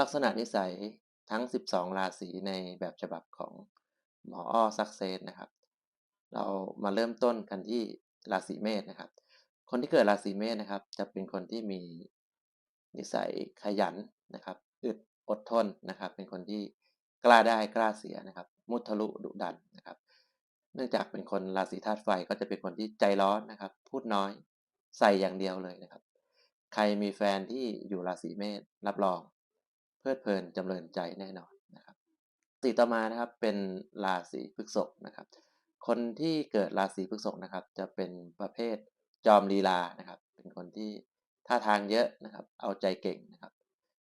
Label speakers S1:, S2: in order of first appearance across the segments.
S1: ลักษณะนิสัยทั้ง 12 ราศีในแบบฉบับของหมออ้อ Success นะครับ เรามาเริ่มต้นกันที่ราศีเมษนะครับ คนที่เกิดราศีเมษนะครับ จะเป็นคนที่มีนิสัยขยันนะครับอึดอดทนนะครับ เป็นคนที่กล้าได้กล้าเสียนะครับ มุทะลุดุดันนะครับ เนื่องจากเป็นคนราศีธาตุไฟก็จะเป็นคนที่ใจร้อนนะครับ พูดน้อยใส่อย่างเดียวเลยนะครับ ใครมีแฟนที่อยู่ราศีเมษรับรอง ลิดเพลินจำเริญใจแน่นอนนะครับสีต่อมานะครับเป็นราศีพฤษภนะครับ คนที่เกิดราศีพฤษภนะครับ จะเป็นประเภทจอมลีลานะครับ เป็นคนที่ท่าทางเยอะนะครับ เอาใจเก่งนะครับ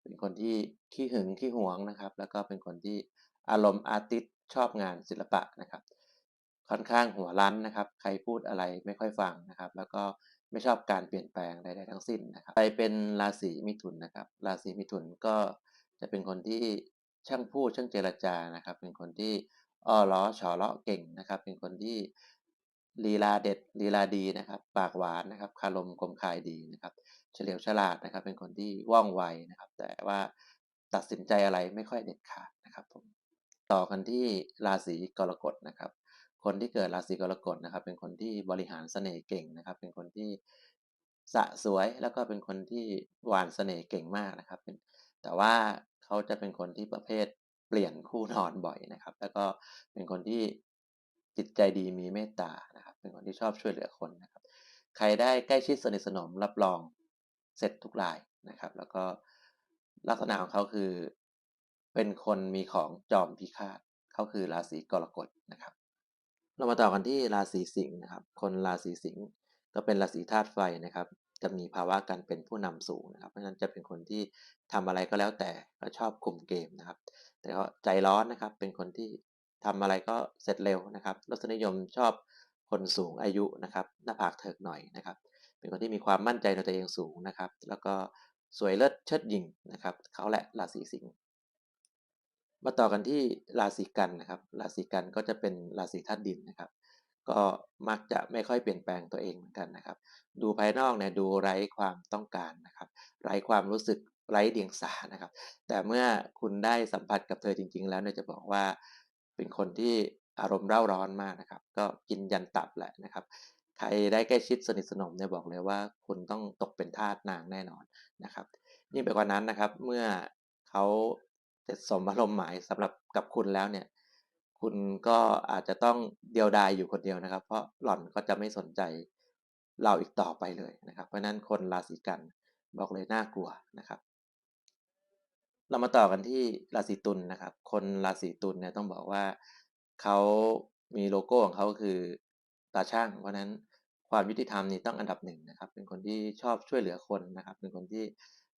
S1: เป็นคนที่ขี้หึงขี้หวงนะครับ แล้วก็เป็นคนที่อารมณ์อาร์ติสชอบงานศิลปะนะครับ ค่อนข้างหัวรั้นนะครับ ใครพูดอะไรไม่ค่อยฟังนะครับ แล้วก็ไม่ชอบการเปลี่ยนแปลงใดๆทั้งสิ้นนะครับ ไปเป็นราศีมิถุนนะครับ ราศีมิถุนก็ จะเป็นคนที่ช่างพูดช่างเจรจานะครับ เป็นคนที่อ้อล้อฉอเลาะเก่งนะครับ เป็นคนที่ลีลาเด็ดลีลาดีนะครับ ปากหวานนะครับ คารมกลมคายดีนะครับ เฉลียวฉลาดนะครับ เป็นคนที่ว่องไวนะครับ แต่ว่าตัดสินใจอะไรไม่ค่อยเด็ดขาดนะครับผมต่อกันที่ราศีกรกฎนะครับ คนที่เกิดราศีกรกฎนะครับ เป็นคนที่บริหารเสน่ห์เก่งนะครับ เป็นคนที่สะสวยแล้วก็เป็นคนที่หวานเสน่ห์เก่งมากนะครับ เป็นแต่ว่า เขาจะเป็นคนที่ประเภทเปลี่ยนคู่นอนบ่อยนะครับ แล้วก็เป็นคนที่จิตใจดีมีเมตตานะครับ เป็นคนที่ชอบช่วยเหลือคนนะครับ ใครได้ใกล้ชิดสนิทสนมรับรองเสร็จทุกรายนะครับ แล้วก็ลักษณะของเขาคือ เป็นคนมีของจอมพิฆาตเขาคือราศีกรกฎนะครับ เรามาต่อกันที่ราศีสิงห์นะครับ คนราศีสิงห์ก็เป็นราศีธาตุไฟนะครับ จะมีภาวะการเป็นผู้นำสูงนะครับ เพราะฉะนั้นจะเป็นคนที่ทำอะไรก็แล้วแต่ก็ชอบคุมเกมนะครับ แต่ก็ใจร้อนนะครับ เป็นคนที่ทำอะไรก็เสร็จเร็วนะครับรสนิยมชอบคนสูงอายุนะครับ หน้าผากเถิกหน่อยนะครับ เป็นคนที่มีความมั่นใจในตัวเองสูงนะครับ แล้วก็สวยเลิศเชิดยิงนะครับ เขาแหละราศีสิงห์มาต่อกันที่ราศีกันนะครับ ราศีกันก็จะเป็นราศีธาตุดินนะครับ ก็มักจะไม่ค่อยเปลี่ยนแปลงตัวเองเหมือนกันนะครับ ดูภายนอกเนี่ยดูไร้ความต้องการนะครับ ไร้ความรู้สึกไร้เดียงสานะครับ แต่เมื่อคุณได้สัมผัสกับเธอจริง ๆ แล้วเนี่ยจะบอกว่าเป็นคนที่อารมณ์เร่าร้อนมากนะครับ ก็กินยันตับแหละนะครับ ใครได้ใกล้ชิดสนิทสนมเนี่ยบอกเลยว่า คุณต้องตกเป็นทาสนางแน่นอนนะครับยิ่งไปกว่านั้นนะครับ เมื่อเขาจะสมอารมณ์หมายสำหรับกับคุณแล้วเนี่ย คุณก็อาจจะต้องเดียวดายอยู่คนเดียวนะครับ เพราะหล่อนก็จะไม่สนใจเราอีกต่อไปเลยนะครับ เพราะนั้นคนราศีกันบอกเลยน่ากลัวนะครับ เรามาต่อกันที่ราศีตุลนนะครับ คนราศีตุลเนี่ยต้องบอกว่าเขามีโลโก้ของเขาคือตาช่าง เพราะนั้นความยุติธรรมนี่ต้องอันดับหนึ่งนะครับ เป็นคนที่ชอบช่วยเหลือคนนะครับ เป็นคนที่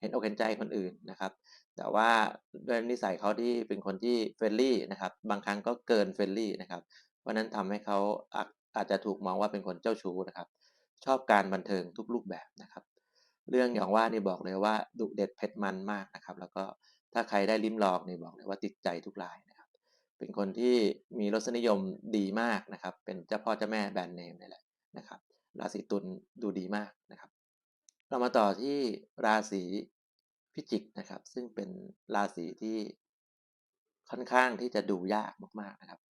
S1: ห็นอกเห็นใจคนอื่นนะครับ แต่ว่าด้วยนิสัยเขาที่เป็นคนที่เฟรนลี่นะครับ บางครั้งก็เกินเฟรนลี่นะครับ เพราะนั้นทำให้เขาอาจจะถูกมองว่าเป็นคนเจ้าชู้นะครับ ชอบการบันเทิงทุกรูปแบบนะครับ เรื่องอย่างว่านี่บอกเลยว่าดุเด็ดเผ็ดมันมากนะครับ แล้วก็ถ้าใครได้ลิ้มลองนี่บอกเลยว่าติดใจทุกรายนะครับ เป็นคนที่มีรสนิยมดีมากนะครับ เป็นเจ้าพ่อเจ้าแม่แบรนด์เนมนี่แหละนะครับ ราศีตุลดูดีมากนะครับ เรามาต่อที่ราศี พิจิกนะครับ ซึ่งเป็นราศีที่ค่อนข้างที่จะดูยากมากๆนะครับ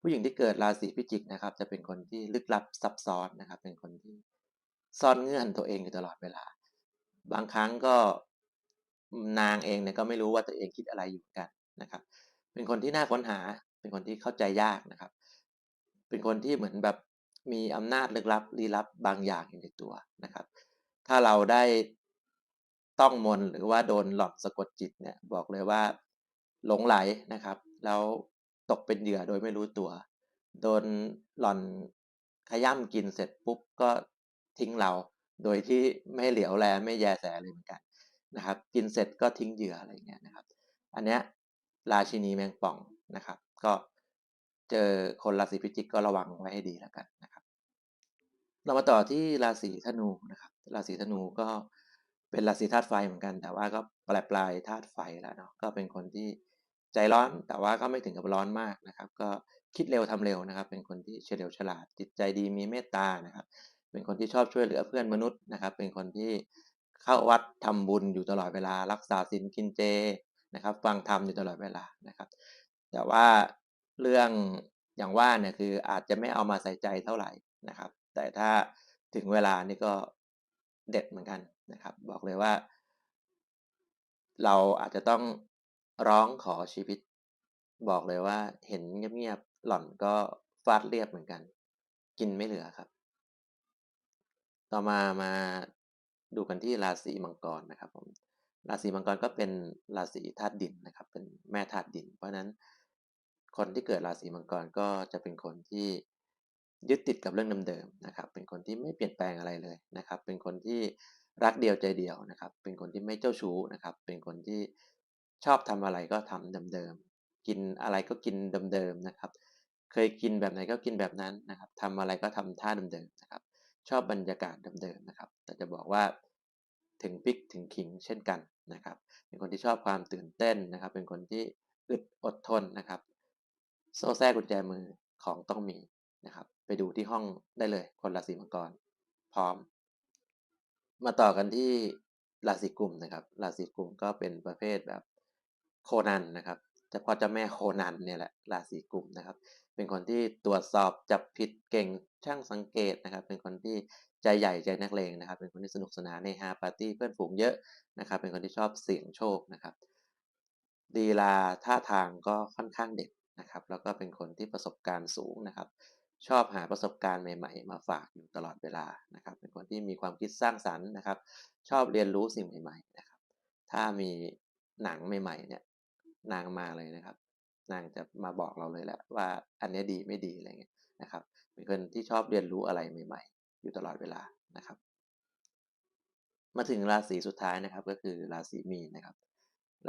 S1: ผู้หญิงที่เกิดราศีพิจิกนะครับ จะเป็นคนที่ลึกลับซับซ้อนนะครับ เป็นคนที่ซ่อนเงื่อนตัวเองอยู่ตลอดเวลา บางครั้งก็นางเองเนี่ยก็ไม่รู้ว่าตัวเองคิดอะไรอยู่กันนะครับ เป็นคนที่น่าค้นหา เป็นคนที่เข้าใจยากนะครับ เป็นคนที่เหมือนแบบมีอำนาจลึกลับลี้ลับบางอย่างอยู่ในตัวนะครับ ถ้าเราได้ ต้องมนหรือว่าโดนหลอกสะกดจิตเนี่ยบอกเลยว่าหลงไหลนะครับ แล้วตกเป็นเหยื่อโดยไม่รู้ตัว โดนหล่อนขย่ำกินเสร็จปุ๊บก็ทิ้งเรา โดยที่ไม่เหลียวแลไม่แยแสเลยเหมือนกันนะครับ กินเสร็จก็ทิ้งเหยื่ออะไรเงี้ยนะครับ อันเนี้ยราชินีแมงป่องนะครับ ก็เจอคนราศีพิจิกก็ระวังไว้ให้ดีแล้วกันนะครับ เรามาต่อที่ราศีธนูนะครับ ราศีธนูก็ เป็นราศีธาตุไฟเหมือนกัน แต่ว่าก็ปลายปลายธาตุไฟแล้วเนาะก็เป็นคนที่ใจร้อนแต่ว่าก็ไม่ถึงกับร้อนมากนะครับ ก็คิดเร็วทำเร็วนะครับ เป็นคนที่เฉลียวฉลาดจิตใจดีมีเมตตานะครับ เป็นคนที่ชอบช่วยเหลือเพื่อนมนุษย์นะครับ เป็นคนที่เข้าวัดทำบุญอยู่ตลอดเวลา รักษาศีลกินเจนะครับ ฟังธรรมอยู่ตลอดเวลานะครับ แต่ว่าเรื่องอย่างว่าเนี่ยคืออาจจะไม่เอามาใส่ใจเท่าไหร่นะครับ แต่ถ้าถึงเวลานี่ก็ เด็ดเหมือนกันนะครับ บอกเลยว่า เราอาจจะต้องร้องขอชีวิต บอกเลยว่าเห็นเงียบๆหล่อนก็ฟาดเรียบเหมือนกัน กินไม่เหลือครับ ต่อมามาดูกันที่ราศีมังกรนะครับผมราศีมังกรก็เป็นราศีธาตุดินนะครับ เป็นแม่ธาตุดิน เพราะฉะนั้นคนที่เกิดราศีมังกรก็จะเป็นคนที่ ยึดติดกับเรื่องเดิมๆนะครับ เป็นคนที่ไม่เปลี่ยนแปลงอะไรเลยนะครับ เป็นคนที่รักเดียวใจเดียวนะครับ เป็นคนที่ไม่เจ้าชู้นะครับ เป็นคนที่ชอบทำอะไรก็ทำเดิมๆ กินอะไรก็กินเดิมๆนะครับ เคยกินแบบไหนก็กินแบบนั้นนะครับทำอะไรก็ทำท่าเดิมๆนะครับ ชอบบรรยากาศเดิมๆนะครับ แต่จะบอกว่าถึงพิกถึงขิงเช่นกันนะครับ เป็นคนที่ชอบความตื่นเต้นนะครับ เป็นคนที่อึดอดทนนะครับ โซ่แทรกกุญแจมือของต้องมี นะครับ ไปดูที่ห้องได้เลย คนราศีมังกร พร้อม มาต่อกันที่ราศีกุมนะครับ ราศีกุมก็เป็นประเภทแบบโคนันนะครับเจ้าพ่อเจ้าแม่โคนันเนี่ยแหละราศีกุมนะครับ เป็นคนที่ตรวจสอบจับผิดเก่งช่างสังเกตนะครับ เป็นคนที่ใจใหญ่ใจนักเลงนะครับ เป็นคนที่สนุกสนานเฮฮาปาร์ตี้เพื่อนฝูงเยอะนะครับ เป็นคนที่ชอบเสี่ยงโชคนะครับลีลาท่าทางก็ค่อนข้างเด็ดนะครับ แล้วก็เป็นคนที่ประสบการณ์สูงนะครับ ชอบหาประสบการณ์ใหม่ ๆ มาฝากอยู่ตลอดเวลานะครับ เป็นคนที่มีความคิดสร้างสรรค์นะครับ ชอบเรียนรู้สิ่งใหม่ ๆ นะครับ ถ้ามีหนังใหม่ ๆ เนี่ย นางมาเลยนะครับ นางจะมาบอกเราเลยแหละว่าอันนี้ดีไม่ดีอะไรเงี้ยนะครับ เป็นคนที่ชอบเรียนรู้อะไรใหม่ ๆ อยู่ตลอดเวลานะครับ มาถึงราศีสุดท้ายนะครับ ก็คือราศีมีนนะครับ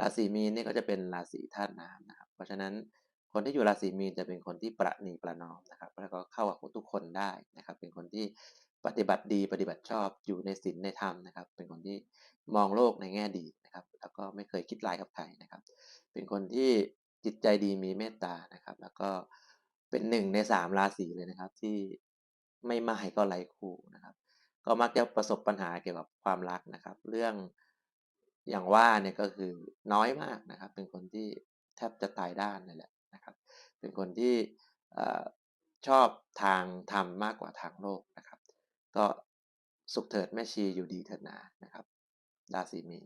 S1: ราศีมีนเนี่ยก็จะเป็นราศีธาตุน้ำนะครับ เพราะฉะนั้น คนที่อยู่ราศีมีนจะเป็นคนที่ประนีประนอมนะครับ แล้วก็เข้ากับทุกคนได้นะครับ เป็นคนที่ปฏิบัติดีปฏิบัติชอบอยู่ในศีลในธรรมนะครับ เป็นคนที่มองโลกในแง่ดีนะครับ แล้วก็ไม่เคยคิดร้ายกับใครนะครับ เป็นคนที่จิตใจดีมีเมตตานะครับ แล้วก็เป็นหนึ่งในสามราศีเลยนะครับ ที่ไม่ม่ายก็ไร้คู่นะครับ ก็มักจะประสบปัญหาเกี่ยวกับความรักนะครับ เรื่องอย่างว่าเนี่ยก็คือน้อยมากนะครับ เป็นคนที่แทบจะตายด้านเลยแหละ นะครับ เป็นคนที่ชอบทางธรรมมากกว่าทางโลกนะครับ ก็สุขเถิดแม่ชีอยู่ดีเถิดนานะครับราศีมีน